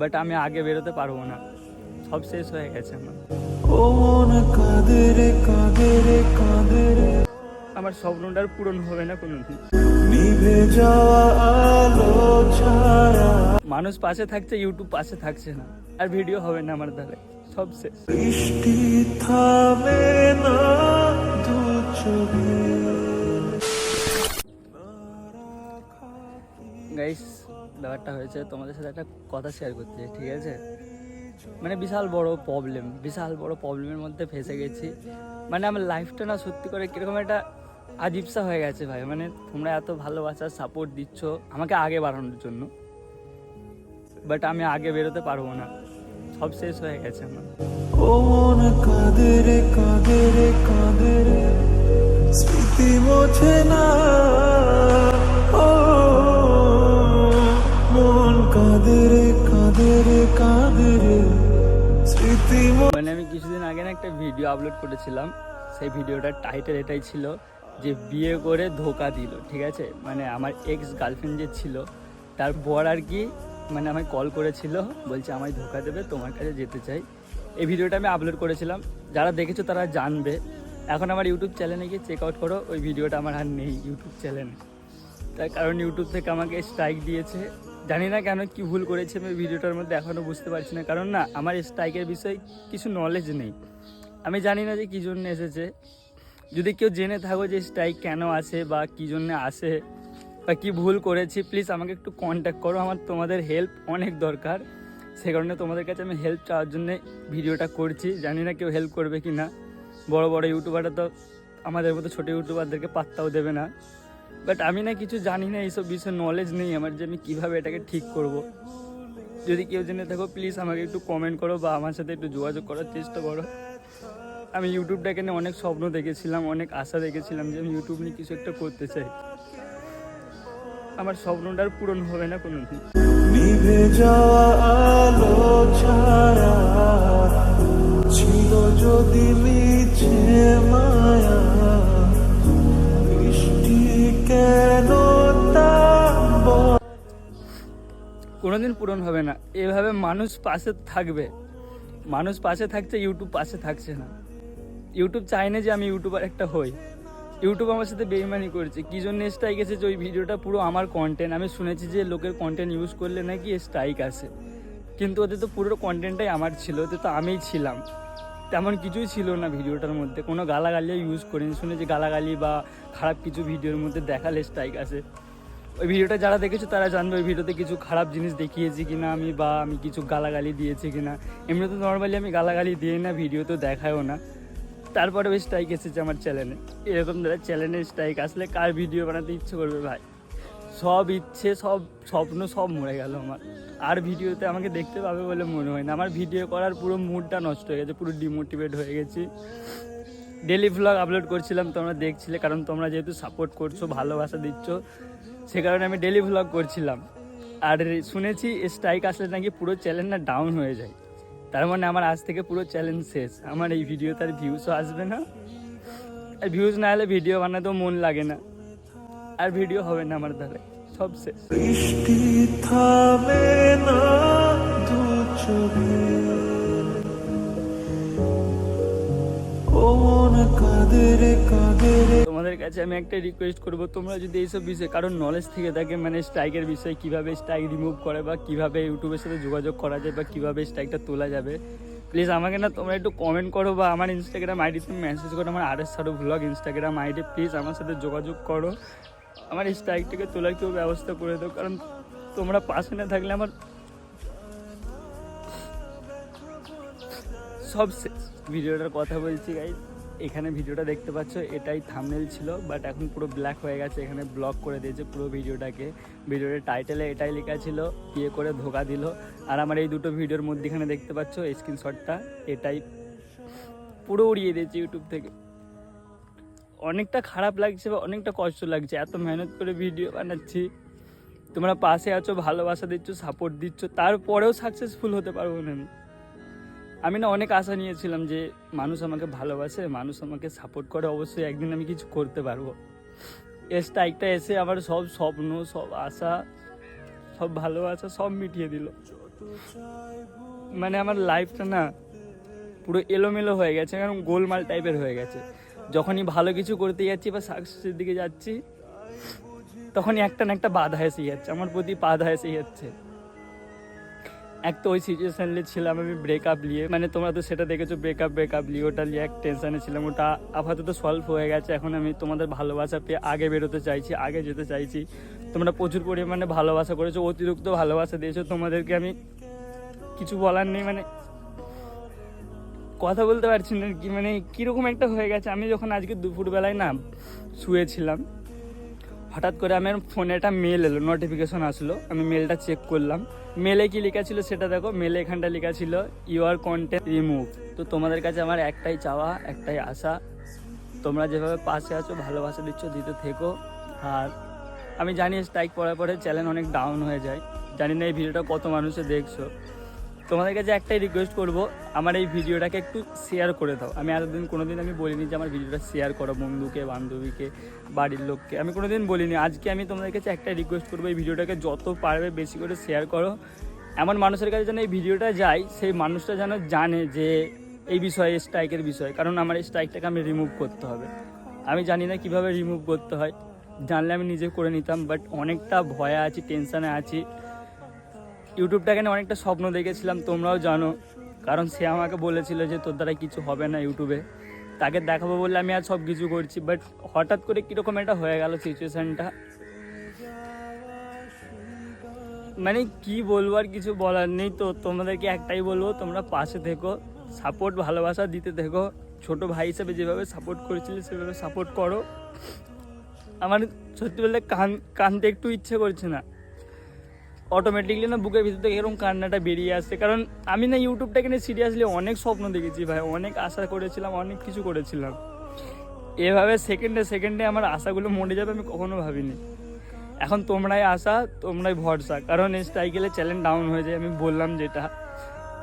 But আমি আগে বেরোতে পারব না। সব শেষ হয়ে গেছে আমার। আমার স্বপ্নটার পূরণ হবে না যাওয়া মানুষ পাশে থাকছে ইউটিউব পাশে থাকছে না। আর ভিডিও হবে না আমার দ্বারা সব শেষ। ব্যাপারটা হয়েছে, তোমাদের সাথে একটা কথা শেয়ার করতে ঠিক আছে? মানে বিশাল বড় প্রবলেম বিশাল বড় প্রবলেমের মধ্যে ফেসে গেছি। মানে আমার লাইফটা না সত্যি করে কীরকম একটা আজিবসা হয়ে গেছে ভাই। মানে তোমরা এত ভালোবাসার সাপোর্ট দিচ্ছ আমাকে আগে বাড়ানোর জন্য। বাট আমি আগে বেরোতে পারব না। সব শেষ হয়ে গেছে আমার। ও মন রে রে রে। না। মানে আমি কিছুদিন আগে না একটা ভিডিও আপলোড করেছিলাম। সেই ভিডিওটার টাইটেল এটাই ছিল যে বিয়ে করে ধোকা দিল, ঠিক আছে? মানে আমার এক্স গার্লফ্রেন্ড যে ছিল, তার বর আর কি মানে আমায় কল করেছিল, বলছে আমায় ধোকা দেবে, তোমার কাছে যেতে চাই। এই ভিডিওটা আমি আপলোড করেছিলাম। যারা দেখেছ তারা জানবে। এখন আমার ইউটিউব চ্যানেলে গিয়ে চেক আউট করো। ওই ভিডিওটা আমার আর নেই ইউটিউব চ্যানেলে তার কারণ ইউটিউব থেকে আমাকে স্ট্রাইক দিয়েছে। জানি না কেন কি ভুল করেছে আমি ভিডিওটার মধ্যে এখনও বুঝতে পারছি না। কারণ না, আমার স্ট্রাইকের বিষয়ে কিছু নলেজ নেই। আমি জানি না যে কী জন্য এসেছে। যদি কেউ জেনে থাকো যে স্ট্রাইক কেন আসে বা কী জন্য আসে বা কী ভুল করেছি প্লিজ আমাকে একটু কন্ট্যাক্ট করো। আমার তোমাদের হেল্প অনেক দরকার। সে কারণে তোমাদের কাছে আমি হেল্প চাওয়ার জন্যে ভিডিওটা করছি। জানি না কেউ হেল্প করবে কি না বড় বড় ইউটিউবাররা তো আমাদের মতো ছোটো ইউটিউবারদেরকে পাত্তাও দেবে না। বাট আমি না কিছু জানি না, এইসব বিষয়ে নলেজ নেই আমার যে আমি কীভাবে এটাকে ঠিক করব। যদি কেউ জেনে থাকো প্লিজ আমাকে একটু কমেন্ট করো বা আমার সাথে একটু যোগাযোগ করার চেষ্টা করো। আমি ইউটিউবটাকে নিয়ে অনেক স্বপ্ন দেখেছিলাম, অনেক আশা দেখেছিলাম যে আমি ইউটিউব নিয়ে কিছু একটা করতে চাই। আমার স্বপ্নটার পূরণ হবে না আলো ছায়া ছিল যদি মিছে মায়া কোনোদিন পূরণ হবে না। এভাবে মানুষ পাশে থাকবে। মানুষ পাশে থাকছে ইউটিউব পাশে থাকছে না। ইউটিউব চায় না যে আমি ইউটিউবার একটা হই। ইউটিউব আমার সাথে বেইমানি করেছে। কী জন্য স্ট্রাইক এসেছে ওই ভিডিওটা পুরো আমার কন্টেন্ট আমি শুনেছি যে লোকের কন্টেন্ট ইউজ করলে নাকি স্ট্রাইক আসে। কিন্তু ওদের তো পুরো কন্টেন্টটাই আমার ছিল ওতে তো আমিই ছিলাম। তেমন কিছুই ছিল না ভিডিওটার মধ্যে। কোনো গালাগালিও ইউজ করিনি। শুনেছি গালাগালি বা খারাপ কিছু ভিডিওর মধ্যে দেখালে স্ট্রাইক আসে। ওই ভিডিওটা যারা দেখেছ, তারা জানবে ওই ভিডিওতে কিছু খারাপ জিনিস দেখিয়েছি কিনা আমি বা আমি কিছু গালাগালি দিয়েছি কিনা। এমনি তো নর্মালি আমি গালাগালি দিই না, ভিডিও তো দেখায়ও না। তারপরে ওই স্ট্রাইক এসেছে আমার চ্যানেলে এরকম ধরে চ্যানেলে স্ট্রাইক আসলে কার ভিডিও বানাতে ইচ্ছে করবে ভাই? সব ইচ্ছে, সব স্বপ্ন সব মরে গেল আমার। আর ভিডিওতে আমাকে দেখতে পাবে বলে মনে হয় না। আমার ভিডিও করার পুরো মুডটা নষ্ট হয়ে গেছে, পুরো ডিমোটিভেট হয়ে গেছি। ডেলি ভ্লগ আপলোড করছিলাম, তোমরা দেখছিলে, কারণ তোমরা যেহেতু সাপোর্ট করছ, ভালোবাসা দিচ্ছ সে কারণে আমি ডেলি ভ্লগ করছিলাম। আর শুনেছি স্ট্রাইক আসলে নাকি পুরো চ্যানেল না ডাউন হয়ে যায়। তার মানে আমার আজ থেকে পুরো চ্যালেঞ্জ শেষ। আমার এই ভিডিও তার ভিউসও আসবে না। আর ভিউজ না হলে ভিডিও বানাতেও মন লাগে না। আর ভিডিও হবে না আমার দ্বারা সব শেষ। বৃষ্টি থামে তোমাদের কাছে আমি একটা রিকোয়েস্ট করব, তোমরা যদি এইসব বিষয়ে কারোর নলেজ থেকে থাকে মানে স্ট্রাইকের বিষয়ে কীভাবে স্ট্রাইক রিমুভ করে বা কীভাবে ইউটিউবের সাথে যোগাযোগ করা যায় বা কীভাবে স্ট্রাইকটা তোলা যাবে প্লিজ আমাকে না তোমরা একটু কমেন্ট করো বা আমার ইনস্টাগ্রাম আইডিতে মেসেজ করো, আমার আর এস সারো ব্লগ ইনস্টাগ্রাম আইডি প্লিজ আমার সাথে যোগাযোগ করো। আমার স্ট্রাইকটাকে তোলার কেউ ব্যবস্থা করে দাও, কারণ তোমরা পাশে না থাকলে আমার সব শেষ। ভিডিওটার কথা বলছি গাইজ এখানে ভিডিওটা দেখতে পাচ্ছ, এটাই থামনেল ছিল বাট এখন পুরো ব্ল্যাক হয়ে গেছে, এখানে ব্লক করে দিয়েছে পুরো ভিডিওটাকে। ভিডিওটার টাইটেলে এটাই লেখা ছিল বিয়ে করে ধোকা দিল। আর আমার এই দুটো ভিডিওর মধ্যে এখানে দেখতে পাচ্ছ স্ক্রিনশটটা এটাই পুরো উড়িয়ে দিয়েছে ইউটিউব থেকে। অনেকটা খারাপ লাগছে বা অনেকটা কষ্ট লাগছে, এত মেহনত করে ভিডিও বানাচ্ছি। তোমরা পাশে আছো, ভালোবাসা দিচ্ছ সাপোর্ট দিচ্ছ, তারপরেও সাকসেসফুল হতে পারব না আমি। আমি না অনেক আশা নিয়েছিলাম যে মানুষ আমাকে ভালোবাসে, মানুষ আমাকে সাপোর্ট করে, অবশ্যই একদিন আমি কিছু করতে পারব। এই স্ট্রাইকটা এসে আমার সব স্বপ্ন, সব আশা, সব ভালোবাসা সব মিটিয়ে দিল। মানে আমার লাইফটা না পুরো এলোমেলো হয়ে গেছে কারণ গোলমাল টাইপের হয়ে গেছে। যখনই ভালো কিছু করতে যাচ্ছি বা সাকসেসের দিকে যাচ্ছি, তখনই একটা না একটা বাধা এসে যাচ্ছে, আমার প্রতি বাধা এসে যাচ্ছে। এক তো ওই সিচুয়েশনে ছিলাম আমি ব্রেকআপ নিয়ে। মানে তোমরা তো সেটা দেখেছ ব্রেকআপ ব্রেকআপ নিয়ে। ওটা নিয়ে এক টেনশনে ছিলাম। ওটা আপাতত সলভ হয়ে গেছে। এখন আমি তোমাদের ভালোবাসা পেয়ে আগে বেরোতে চাইছি, আগে যেতে চাইছি। তোমরা প্রচুর পরিমাণে ভালোবাসা করেছ, অতিরিক্ত ভালোবাসা দিয়েছ। তোমাদেরকে আমি কিছু বলার নেই মানে কথা বলতে পারছি না কি। মানে কীরকম একটা হয়ে গেছে। আমি যখন আজকে দুপুরবেলায় না শুয়েছিলাম হঠাৎ করে আমার ফোনে একটা মেল এলো নোটিফিকেশন আসলো, আমি মেলটা চেক করলাম। মেলে কি লেখা ছিল সেটা দেখো মেলে এখানটা লেখা ছিল ইউর কন্টেন্ট রিমুভ তো তোমাদের কাছে আমার একটাই চাওয়া, একটাই আশা। তোমরা যেভাবে পাশে আছো, ভালোবাসা দিচ্ছ, দিতে থেকো। আর আমি জানি স্ট্রাইক পড়ার পরে চ্যানেল অনেক ডাউন হয়ে যায়। জানি না এই ভিডিওটা কত মানুষে দেখছ। তোমাদের কাছে একটাই রিকোয়েস্ট করব, আমার এই ভিডিওটাকে একটু শেয়ার করে দাও। আমি এতদিন কোনোদিন আমি বলিনি যে আমার ভিডিওটা শেয়ার করো বন্ধুকে, বান্ধবীকে, বাড়ির লোককে। আমি কোনোদিন বলিনি। আজকে আমি তোমাদের কাছে একটাই রিকোয়েস্ট করব, এই ভিডিওটাকে যত পারবে বেশি করে শেয়ার করো। এমন মানুষের কাছে যেন এই ভিডিওটা যায়, সেই মানুষটা যেন জানে যে এই বিষয়ে স্ট্রাইকের বিষয়, কারণ আমার এই স্ট্রাইকটাকে আমি রিমুভ করতে হবে। আমি জানি না কীভাবে রিমুভ করতে হয়। জানলে আমি নিজে করে নিতাম বাট অনেকটা ভয়ে আছি টেনশানে আছি। ইউটিউবটাকে নিয়ে অনেকটা স্বপ্ন দেখেছিলাম, তোমরাও জানো। কারণ সে আমাকে বলেছিল যে, তোর দ্বারা কিছু হবে না ইউটিউবে। তাকে দেখাবো বলে আমি আর সব কিছু করছি। বাট হঠাৎ করে কীরকম একটা হয়ে গেল সিচুয়েশানটা মানে কি বলব আর কিছু বলার নেই তো। তোমাদেরকে একটাই বলব, তোমরা পাশে থেকো সাপোর্ট ভালোবাসা দিতে থেকো। ছোট ভাই হিসেবে যেভাবে সাপোর্ট করেছিলে, সেভাবে সাপোর্ট করো। আমার সত্যি বলতে কান, কানতে একটু ইচ্ছে করছে না। অটোমেটিকলি না বুকের ভিতর থেকে এরকম কান্নাটা বেরিয়ে আসছে। কারণ আমি না ইউটিউবটাকে নিয়ে সিরিয়াসলি অনেক স্বপ্ন দেখেছি ভাই, অনেক আশা করেছিলাম, অনেক কিছু করেছিলাম। এভাবে সেকেন্ডে সেকেন্ডে আমার আশাগুলো মরে যাবে আমি কখনো ভাবিনি। এখন তোমরাই আশা, তোমরাই ভরসা। কারণ এই স্ট্রাইকেলে চ্যালেঞ্জ ডাউন হয়ে যায়, আমি বললাম যেটা।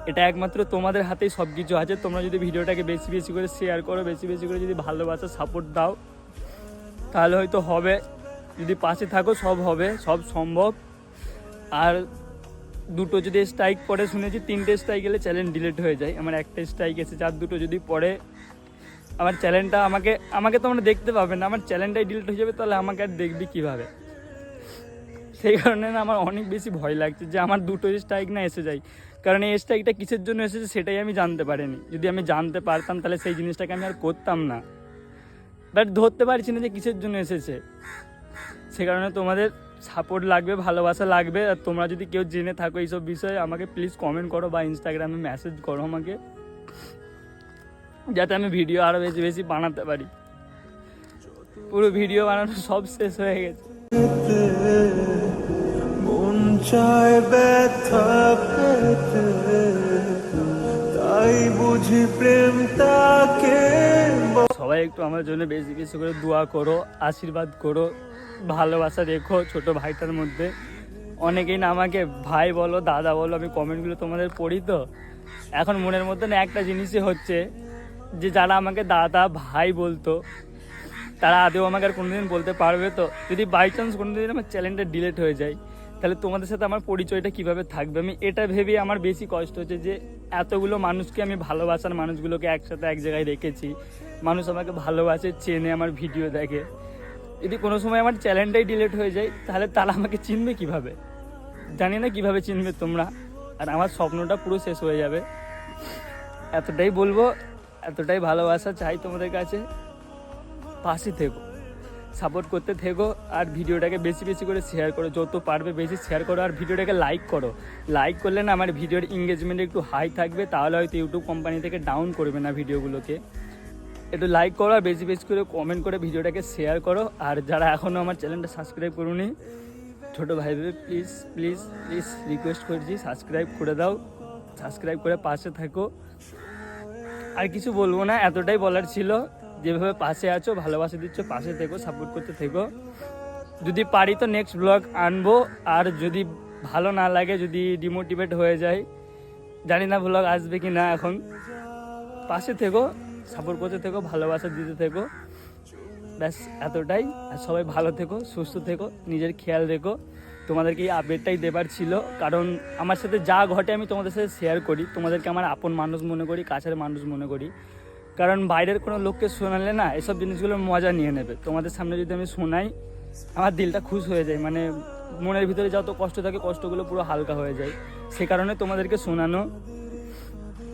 এটা একমাত্র তোমাদের হাতেই সব কিছু আছে। তোমরা যদি ভিডিওটাকে বেশি বেশি করে শেয়ার করো, বেশি বেশি করে যদি ভালোবাসা সাপোর্ট দাও, তাহলে হয়তো হবে। যদি পাশে থাকো, সব হবে, সব সম্ভব। আর দুটো যদি স্ট্রাইক পরে শুনেছি, তিনটে স্ট্রাইক এলে চ্যালেঞ্জ ডিলিট হয়ে যায়। আমার একটা স্ট্রাইক এসেছে, আর দুটো যদি পরে, আমার চ্যালেঞ্জটা আমাকে আমাকে তোমরা দেখতে পাবে না। আমার চ্যালেঞ্জটাই ডিলিট হয়ে যাবে, তাহলে আমাকে আর দেখবি কীভাবে? সেই কারণে না আমার অনেক বেশি ভয় লাগছে যে আমার দুটো স্ট্রাইক না এসে যায়। কারণ এই স্ট্রাইকটা কিসের জন্য এসেছে সেটাই আমি জানতে পারিনি। যদি আমি জানতে পারতাম, তাহলে সেই জিনিসটাকে আমি আর করতাম না। বাট ধরতে পারছি না যে কিসের জন্য এসেছে। সে কারণে তোমাদের সাপোর্ট লাগবে ভালোবাসা লাগবে। আর তোমরা যদি কেউ জেনে থাকো এইসব বিষয়ে আমাকে প্লিজ কমেন্ট করো বা ইনস্টাগ্রামে মেসেজ করো আমাকে। যাতে আমি ভিডিও আরও বেশি বেশি বানাতে পারি। পুরো ভিডিও বানানো সব শেষ হয়ে গেছে। মন চায় ব্যথা পেতে তাই বুঝি প্রেম তাকে সবাই একটু আমার জন্য বেশি বেশি করে দোয়া করো আশীর্বাদ করো। ভালোবাসা দেখো ছোট ভাইটার মধ্যে। অনেকেই না আমাকে, ভাই বলো, দাদা বলো, আমি কমেন্টগুলো তোমাদের পড়ি তো? এখন মনের মধ্যে না একটা জিনিসই হচ্ছে যে যারা আমাকে দাদা, ভাই বলতো, তারা আদেও আমাকে আর কোনোদিন বলতে পারবে তো? যদি বাই চান্স কোনোদিন আমার চ্যানেলটা ডিলেট হয়ে যায়, তাহলে তোমাদের সাথে আমার পরিচয়টা কীভাবে থাকবে? আমি এটা ভেবে আমার বেশি কষ্ট হচ্ছে যে এতগুলো মানুষকে আমি ভালোবাসার মানুষগুলোকে একসাথে এক জায়গায় রেখেছি। মানুষ আমাকে ভালোবাসে, চেনে, আমার ভিডিও দেখে। যদি কোনো সময় আমার চ্যানেলটাই ডিলেট হয়ে যায়, তাহলে তারা আমাকে চিনবে কীভাবে? জানি না কীভাবে চিনবে তোমরা। আর আমার স্বপ্নটা পুরো শেষ হয়ে যাবে। এতটাই বলব, এতটাই ভালোবাসা চাই তোমাদের কাছে। পাশে থেকো সাপোর্ট করতে থেকো, আর ভিডিওটাকে বেশি বেশি করে শেয়ার করো। যত পারবে বেশি শেয়ার করো, আর ভিডিওটাকে লাইক করো। লাইক করলে না আমার ভিডিওর এঙ্গেজমেন্ট একটু হাই থাকবে, তাহলে হয়তো ইউটিউব কোম্পানি থেকে ডাউন করবে না ভিডিওগুলোকে। একটু লাইক করো আর বেশি বেশি করে কমেন্ট করে ভিডিওটাকে শেয়ার করো। আর যারা এখনও আমার চ্যানেলটা সাবস্ক্রাইব করুনি, ছোটো ভাই প্লিজ প্লিজ প্লিজ রিকোয়েস্ট করছি সাবস্ক্রাইব করে দাও। সাবস্ক্রাইব করে পাশে থাকো। আর কিছু বলব না, এতটাই বলার ছিল। যেভাবে পাশে আছো, ভালোবাসা দিচ্ছ, পাশে থেকো সাপোর্ট করতে থেকো। যদি পারি তো নেক্সট ব্লগ আনব। আর যদি ভালো না লাগে, যদি ডিমোটিভেট হয়ে যায়, জানি না ব্লগ আসবে কি না এখন। পাশে থেকো। সাপোর্ট করতে থেকো, ভালোবাসা দিতে থেকো। ব্যাস, এতটাই। আর সবাই ভালো থেকো, সুস্থ থেকো, নিজের খেয়াল রেখো। তোমাদেরকে এই আপডেটটাই দেবার ছিল। কারণ আমার সাথে যা ঘটে আমি তোমাদের সাথে শেয়ার করি। তোমাদেরকে আমার আপন মানুষ মনে করি, কাছের মানুষ মনে করি। কারণ বাইরের কোনো লোককে শোনালে না, এসব জিনিসগুলোর মজা নিয়ে নেবে। তোমাদের সামনে যদি আমি শোনাই, আমার দিলটা খুশ হয়ে যায়। মানে মনের ভিতরে যত কষ্ট থাকে, কষ্টগুলো পুরো হালকা হয়ে যায়। সে কারণে তোমাদেরকে শোনানো।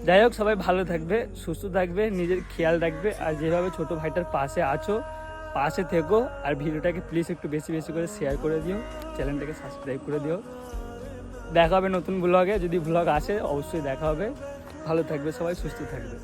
যাই হোক, সবাই ভালো থাকবে, সুস্থ থাকবে, নিজের খেয়াল রাখবে, আর যেভাবে ছোট ভাইটার পাশে আছো, পাশে থেকো, আর ভিডিওটাকে প্লিজ একটু বেশি বেশি করে শেয়ার করে দিও চ্যানেলটাকে সাবস্ক্রাইব করে দিও। দেখা হবে নতুন ব্লগে যদি ব্লগ আসে, অবশ্যই দেখা হবে। ভালো থাকবে সবাই, সুস্থ থাকবে।